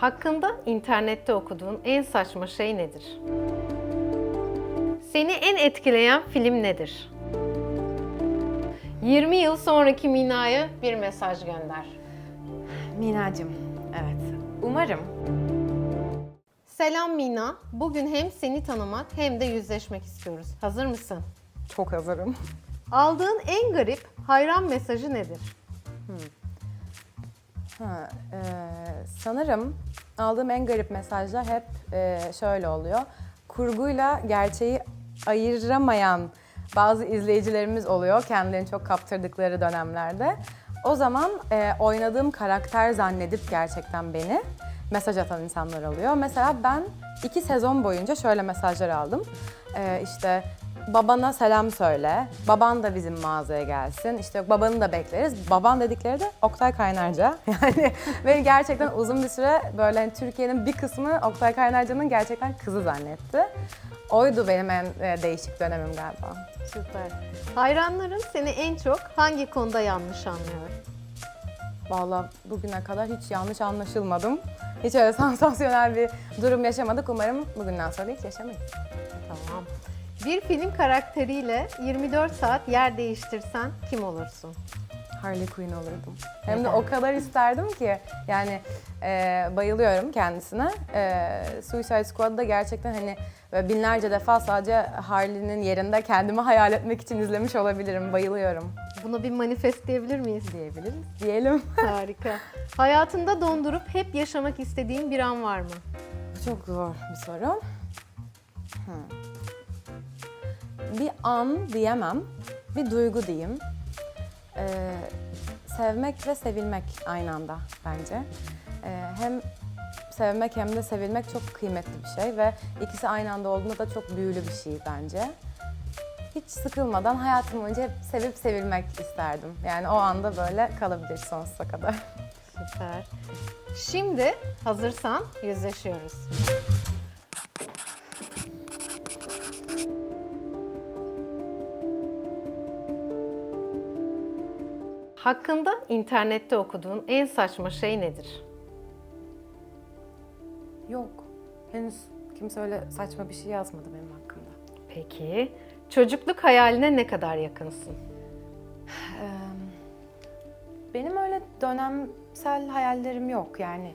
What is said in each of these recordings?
Hakkında internette okuduğun en saçma şey nedir? Seni en etkileyen film nedir? 20 yıl sonraki Mina'ya bir mesaj gönder. Minacım, evet. Umarım Selam Mina. Bugün hem seni tanımak hem de yüzleşmek istiyoruz. Hazır mısın? çok hazırım. Aldığın en garip hayran mesajı nedir? Ha, e, sanırım aldığım en garip mesajlar hep e, şöyle oluyor. Kurguyla gerçeği ayıramayan bazı izleyicilerimiz oluyor kendilerini çok kaptırdıkları dönemlerde. O zaman e, oynadığım karakter zannedip gerçekten beni mesaj atan insanlar oluyor. Mesela ben iki sezon boyunca şöyle mesajlar aldım. E, işte babana selam söyle, baban da bizim mağazaya gelsin, işte babanı da bekleriz. Baban dedikleri de Oktay Kaynarca. Yani ve gerçekten uzun bir süre böyle hani Türkiye'nin bir kısmı Oktay Kaynarca'nın gerçekten kızı zannetti. Oydu benim en e, değişik dönemim galiba. Süper. Hayranların seni en çok hangi konuda yanlış anlıyor? Vallahi bugüne kadar hiç yanlış anlaşılmadım. Hiç öyle sansasyonel bir durum yaşamadık. Umarım bugünden sonra hiç yaşamayız. Tamam. Bir film karakteriyle 24 saat yer değiştirsen kim olursun? Harley Quinn olurdum. Hem de o kadar isterdim ki yani e, bayılıyorum kendisine. E, Suicide Squad'da gerçekten hani böyle binlerce defa sadece Harley'nin yerinde kendimi hayal etmek için izlemiş olabilirim. Bayılıyorum Bunu bir manifest diyebilir miyiz? diyebiliriz. Diyelim. Harika. Hayatında dondurup hep yaşamak istediğin bir an var mı? Bu çok zor bir soru. Hmm. Bir an diyemem, bir duygu diyeyim. Ee, sevmek ve sevilmek aynı anda bence. Ee, hem sevmek hem de sevilmek çok kıymetli bir şey ve ikisi aynı anda olduğunda da çok büyülü bir şey bence. Hiç sıkılmadan hayatım boyunca hep sevip sevilmek isterdim. Yani o anda böyle kalabilir sonsuza kadar. Süper. Şimdi hazırsan yüzleşiyoruz. Hakkında internette okuduğun en saçma şey nedir? Yok, henüz kimse öyle saçma bir şey yazmadı benim hakkımda. Peki, çocukluk hayaline ne kadar yakınsın? Benim öyle dönemsel hayallerim yok yani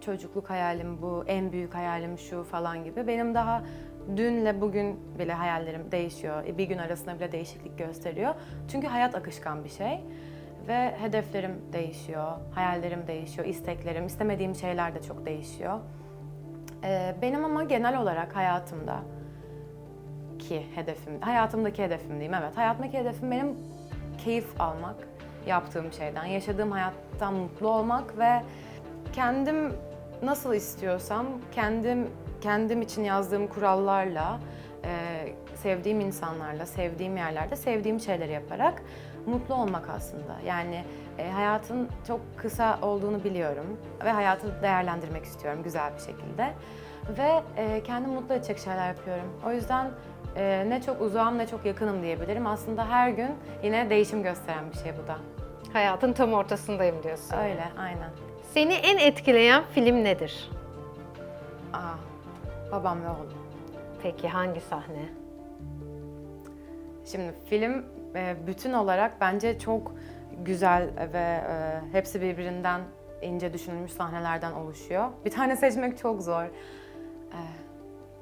çocukluk hayalim bu, en büyük hayalim şu falan gibi. Benim daha dünle bugün bile hayallerim değişiyor. Bir gün arasında bile değişiklik gösteriyor. Çünkü hayat akışkan bir şey ve hedeflerim değişiyor, hayallerim değişiyor, isteklerim, istemediğim şeyler de çok değişiyor. Eee, Benim ama genel olarak hayatımda ki hedefim, hayatımdaki hedefim diyeyim evet. Hayatımdaki hedefim benim keyif almak yaptığım şeyden, yaşadığım hayattan mutlu olmak ve kendim nasıl istiyorsam, kendim kendim için yazdığım kurallarla, e, sevdiğim insanlarla, sevdiğim yerlerde sevdiğim şeyleri yaparak mutlu olmak aslında. Yani e, hayatın çok kısa olduğunu biliyorum ve hayatı değerlendirmek istiyorum güzel bir şekilde. Ve e, kendimi mutlu edecek şeyler yapıyorum. O yüzden e, ne çok uzağım ne çok yakınım diyebilirim. Aslında her gün yine değişim gösteren bir şey bu da. Hayatın tam ortasındayım diyorsun. Öyle, aynen. Seni en etkileyen film nedir? Aa, babam ve oğlum. Peki hangi sahne? Şimdi film e, bütün olarak bence çok güzel ve e, hepsi birbirinden ince düşünülmüş sahnelerden oluşuyor. Bir tane seçmek çok zor. E,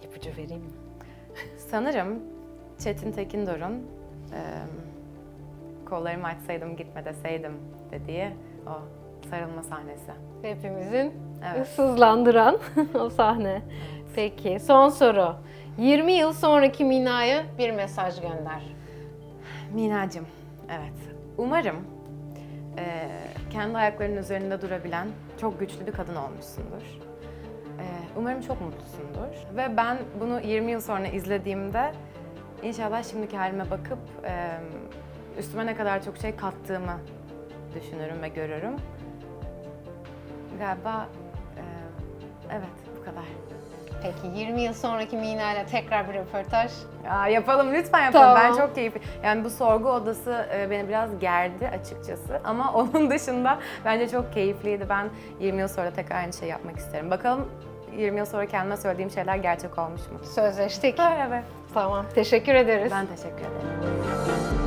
İpucu vereyim mi? sanırım Çetin Tekindor'un e, kollarımı açsaydım gitme deseydim dediği o sarılma sahnesi. Hepimizin Evet. sızlandıran o sahne. Peki son soru. 20 yıl sonraki Mina'ya bir mesaj gönder. Minacım, evet. Umarım eee, kendi ayaklarının üzerinde durabilen çok güçlü bir kadın olmuşsundur. Eee, umarım çok mutlusundur. Ve ben bunu 20 yıl sonra izlediğimde inşallah şimdiki halime bakıp eee, üstüme ne kadar çok şey kattığımı düşünürüm ve görürüm. Galiba eee, evet bu kadar. Peki 20 yıl sonraki Mina ile tekrar bir röportaj. Ya yapalım lütfen yapalım. Ben Tamam. çok keyifli. Yani bu sorgu odası e, beni biraz gerdi açıkçası. Ama onun dışında bence çok keyifliydi. Ben 20 yıl sonra tekrar aynı şeyi yapmak isterim. Bakalım 20 yıl sonra kendime söylediğim şeyler gerçek olmuş mu? Sözleştik. Evet. Tamam. Teşekkür ederiz. Ben teşekkür ederim.